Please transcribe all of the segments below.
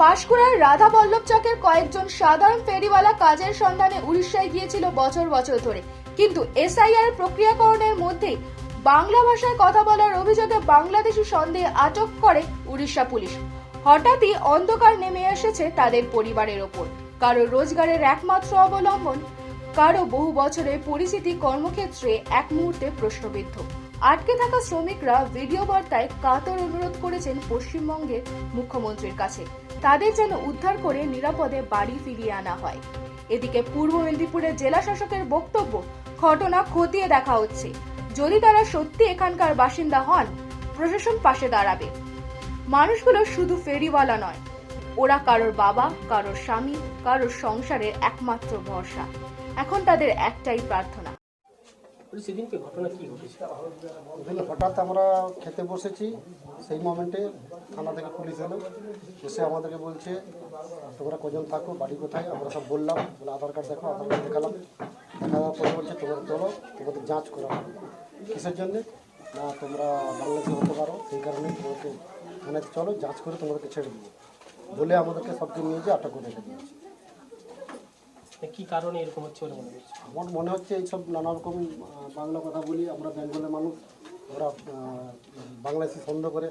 পাঁশকুড়ার রাধা বল্লভ চকের কয়েকজন সাধারণ ফেরিওয়ালা কাজের সন্ধানে উড়িষ্যায় গিয়েছিল বছর বছর ধরে। কিন্তু এসআইআর প্রক্রিয়াকরণের মধ্যেই বাংলা ভাষায় কথা বলার অভিযোগে বাংলাদেশি সন্দেহে আটক করে উড়িষ্যা পুলিশ। হঠাৎই অন্ধকার নেমে এসেছে তাদের পরিবারের ওপর। কারও রোজগারের একমাত্র অবলম্বন, কারও বহু বছরের পরিচিতি কর্মক্ষেত্রে এক মুহূর্তে প্রশ্নবিদ্ধ। আটকে থাকা শ্রমিকরা ভিডিও বার্তায় কাতর অনুরোধ করেছেন পশ্চিমবঙ্গের মুখ্যমন্ত্রীর কাছে। তাদের যেন উদ্ধার করে নিরাপদে বাড়ি ফিরিয়ে আনা হয়। এদিকে পূর্ব মেদিনীপুরের জেলা শাসকের বক্তব্য, ঘটনা খতিয়ে দেখা হচ্ছে। যদি তারা সত্যি এখানকার বাসিন্দা হন, প্রশাসন পাশে দাঁড়াবে। মানুষগুলো শুধু ফেরিওয়ালা নয়, ওরা কারোর বাবা, কারোর স্বামী, কারোর সংসারের একমাত্র ভরসা। এখন তাদের একটাই প্রার্থনা সেদিনকে ঘটনা কি ঘটেছে? হঠাৎ আমরা খেতে বসেছি, সেই মোমেন্টে থানা থেকে পুলিশ এলো। এসে আমাদেরকে বলছে, তোমরা কজন থাকো, বাড়ি কোথায়? আমরা সব বললাম, বলে, আধার কার্ড দেখো, আধার কার্ড দেখালাম। দেখা দেওয়ার পরে বলছে, তোমরা চলো, তোমাদের যাঁচ করা কিসের জন্যে? না, তোমরা বাংলাদেশি হতে পারো, সেই কারণে তোমাকে মানে চলো, যাঁচ করে তোমাদেরকে ছেড়ে দেবো। বলে আমাদেরকে সবকে নিয়ে যে আটক করে দিয়েছে। কি কারণে এরকম হচ্ছে বলে মনে হচ্ছে আমার মনে হচ্ছে এইসব নানা রকম বাংলা কথা বলি আমরা বেঙ্গলের মানুষ ওরা বাংলাদেশি সন্দেহ করে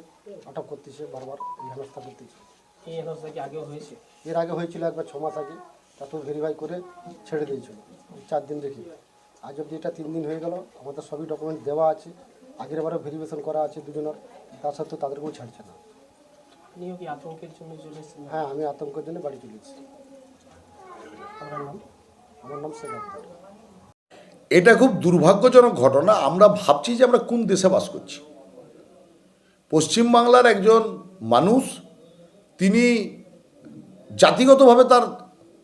আটক করতেছে বারবার এই হেনস্থা করতেছে। এই হেনস্থা কি আগেও হয়েছে? এর আগে হয়েছিল একবার ছ মাস আগে তাতেও ভেরিফাই করে ছেড়ে দিয়েছিল চার দিন রেখে আজ অবধি এটা তিন দিন হয়ে গেল আমাদের সবই ডকুমেন্ট দেওয়া আছে আগের বারে ভেরিফিকেশন করা আছে দুজনের তার সত্ত্বেও তাদেরকেও ছাড়ছে না। আপনিও কি আতঙ্কের জন্য চলে হ্যাঁ আমি আতঙ্কের জন্য বাড়ি চলে এসেছি। এটা খুব দুর্ভাগ্যজনক ঘটনা। আমরা ভাবছি যে আমরা কোন দেশে বাস করছি। পশ্চিমবাংলার একজন মানুষ, তিনি জাতিগতভাবে তার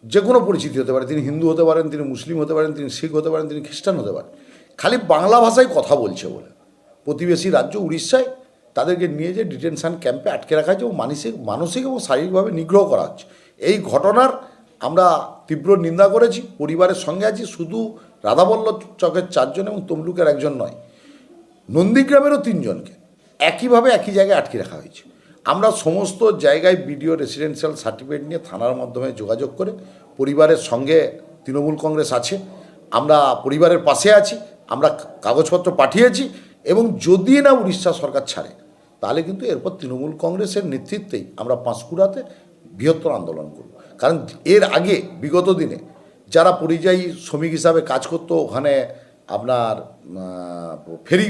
যে কোনো পরিচিতি হতে পারে। তিনি হিন্দু হতে পারেন, তিনি মুসলিম হতে পারেন, তিনি শিখ হতে পারেন, তিনি খ্রিস্টান হতে পারেন। খালি বাংলা ভাষায় কথা বলছে বলে। প্রতিবেশী রাজ্য উড়িষ্যায় তাদেরকে নিয়ে যে ডিটেনশন ক্যাম্পে আটকে রাখা হয়েছে এবং মানসিক মানসিক এবং শারীরিকভাবে নিগ্রহ করা হচ্ছে। এই ঘটনার আমরা তীব্র নিন্দা করেছি, পরিবারের সঙ্গে আছি, শুধু রাধাবল্লভ চকের চারজন এবং তমলুকের একজন নয়, নন্দীগ্রামেরও তিনজনকে। একইভাবে একই জায়গায় আটকে রাখা হয়েছে। আমরা সমস্ত জায়গায় বিডিও রেসিডেন্সিয়াল সার্টিফিকেট নিয়ে থানার মাধ্যমে যোগাযোগ করে পরিবারের সঙ্গে তৃণমূল কংগ্রেস আছে, আমরা পরিবারের পাশে আছি, আমরা কাগজপত্র পাঠিয়েছি এবং যদি না উড়িষ্যা সরকার ছাড়ে, তাহলে কিন্তু এরপর তৃণমূল কংগ্রেসের নেতৃত্বেই আমরা পাঁশকুড়াতে বৃহত্তর আন্দোলন করব। কারণ এর আগে, বিগত দিনে যারা পরিযায়ী শ্রমিক হিসাবে কাজ করতো, ওখানে আপনার ফেরি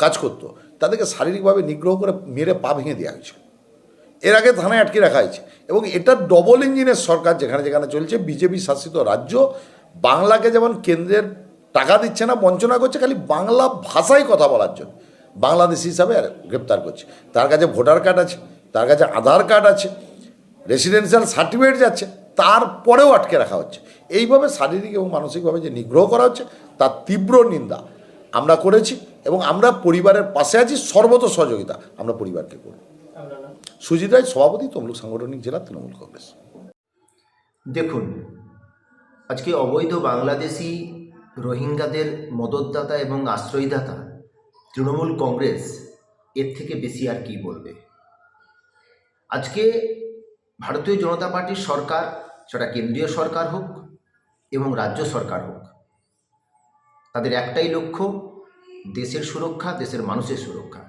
কাজ করতো, তাদেরকে শারীরিকভাবে নিগ্রহ করে মেরে পা ভেঙে দেওয়া হয়েছে। এর আগে থানায় আটকে রাখা হয়েছে এবং এটা ডবল ইঞ্জিনের সরকার যেখানে যেখানে চলছে, বিজেপি শাসিত রাজ্য, বাংলাকে যেমন কেন্দ্রের টাকা দিচ্ছে না, বঞ্চনা করছে, খালি বাংলা ভাষায় কথা বলার জন্য। বাংলাদেশি হিসাবে গ্রেপ্তার করছে। তার কাছে ভোটার কার্ড আছে, তার কাছে আধার কার্ড আছে রেসিডেন্সিয়াল সার্টিফিকেট যাচ্ছে, তারপরেও আটকে রাখা হচ্ছে। এইভাবে শারীরিক এবং মানসিকভাবে যে নিগ্রহ করা হচ্ছে, তার তীব্র নিন্দা আমরা করেছি এবং আমরা পরিবারের পাশে আছি, সর্বত সহযোগিতা আমরা পরিবারকে নাম সুজিত রায়, সভাপতি, তমলুক সাংগঠনিক জেলা, তৃণমূল কংগ্রেস। দেখুন, আজকে অবৈধ বাংলাদেশি রোহিঙ্গাদের মদতদাতা এবং আশ্রয়দাতা তৃণমূল কংগ্রেস, এর থেকে বেশি আর কি বলবে? আজকে ভারতীয় জনতা পার্টির সরকার, সেটা কেন্দ্রীয় সরকার হোক এবং রাজ্য সরকার হোক, তাদের একটাই লক্ষ্য, দেশের সুরক্ষা, দেশের মানুষের সুরক্ষা।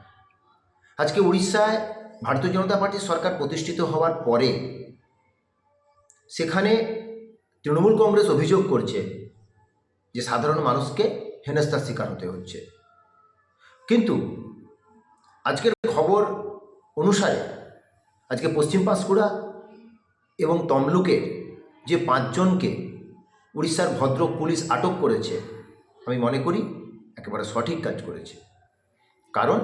আজকে উড়িষ্যায় ভারতীয় জনতা পার্টির সরকার প্রতিষ্ঠিত হওয়ার পরে সেখানে তৃণমূল কংগ্রেস অভিযোগ করছে যে সাধারণ মানুষকে হেনস্থার শিকার হতে হচ্ছে। কিন্তু আজকের খবর অনুসারে আজকে পশ্চিম পাঁশকুড়া এবং তমলুকের যে পাঁচজনকে উড়িষ্যার ভদ্রক পুলিশ আটক করেছে, আমি মনে করি একেবারে সঠিক কাজ করেছে। কারণ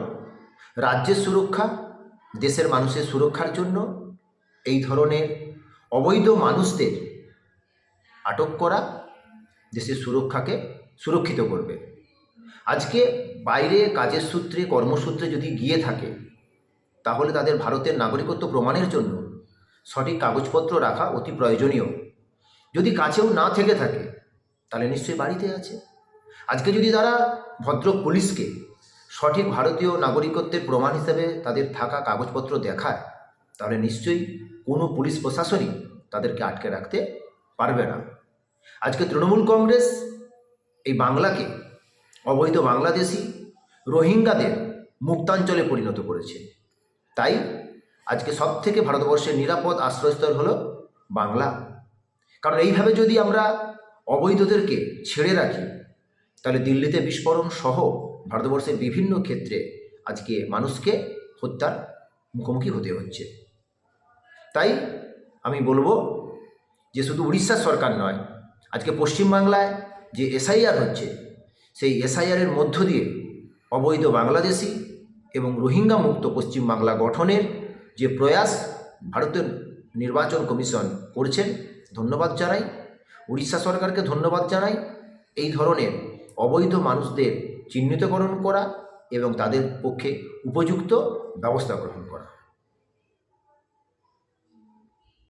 রাজ্যের সুরক্ষা, দেশের মানুষের সুরক্ষার জন্য এই ধরনের অবৈধ মানুষদের আটক করা দেশের সুরক্ষাকে সুরক্ষিত করবে। আজকে বাইরে কাজের সূত্রে, কর্মসূত্রে যদি গিয়ে থাকে, তাহলে তাদের ভারতের নাগরিকত্ব প্রমাণের জন্য সঠিক কাগজপত্র রাখা অতি প্রয়োজনীয়। যদি কাছেও না থেকে থাকে, তাহলে নিশ্চয়ই বাড়িতে আছে। আজকে যদি তারা ভদ্র পুলিশকে সঠিক ভারতীয় নাগরিকত্বের প্রমাণ হিসেবে তাদের থাকা কাগজপত্র দেখায়, তাহলে নিশ্চয়ই কোনো পুলিশ প্রশাসনই তাদেরকে আটকে রাখতে পারবে না। আজকে তৃণমূল কংগ্রেস এই বাংলাকে, অবৈধ বাংলাদেশি রোহিঙ্গাদের মুক্তাঞ্চলে পরিণত করেছে। তাই আজকে সব থেকে ভারতবর্ষের নিরাপদ আশ্রয়স্থল হলো বাংলা। কারণ এইভাবে যদি আমরা অবৈধদেরকে ছেড়ে রাখি, তাহলে দিল্লিতে বিস্ফোরণ সহ ভারতবর্ষের বিভিন্ন ক্ষেত্রে আজকে মানুষকে হত্যার মুখোমুখি হতে হচ্ছে। তাই আমি বলব যে শুধু উড়িষ্যার সরকার নয়, আজকে পশ্চিমবাংলায় যে এসআইআর হচ্ছে, সেই এসআইআরের মধ্য দিয়ে অবৈধ বাংলাদেশি এবং রোহিঙ্গা মুক্ত পশ্চিমবাংলা গঠনের যে প্রয়াস ভারতের নির্বাচন কমিশন করছেন, ধন্যবাদ জানাই। উড়িষ্যা সরকারকে ধন্যবাদ জানাই। এই ধরনের অবৈধ মানুষদের চিহ্নিতকরণ করা এবং তাদের পক্ষে উপযুক্ত ব্যবস্থা গ্রহণ করা।